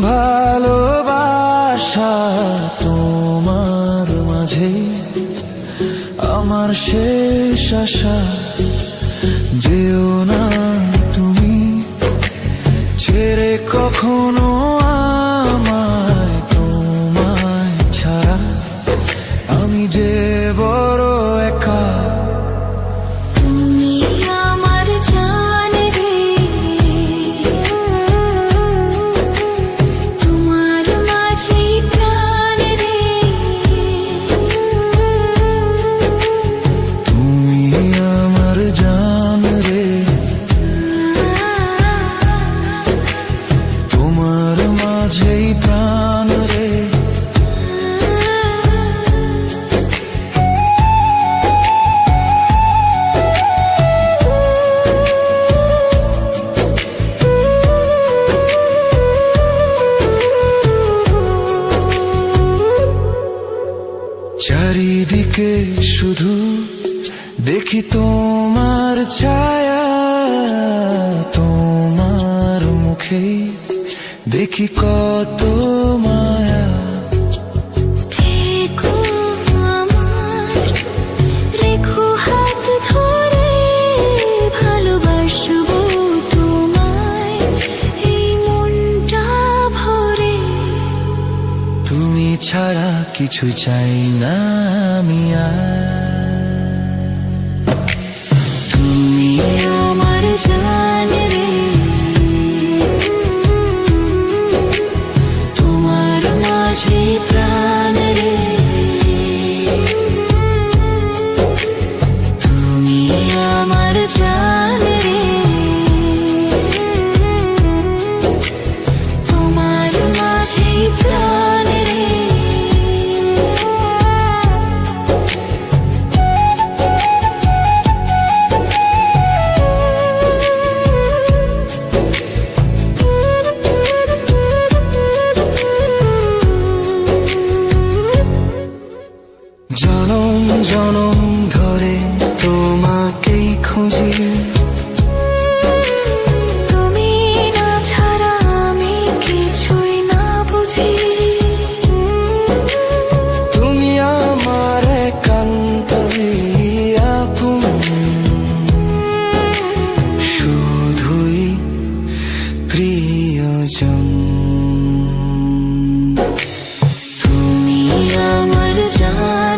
ভালোবাসা তোমার মাঝে আমার শেষ আশা। যেও না তুমি ছেড়ে কখনো আ চারিদিকে শুধু দেখি তোমার ছায়া তোমার মুখে দেখি কত মায়া তুমি ছাড়া কিছু চাই না আমি আর। Marjan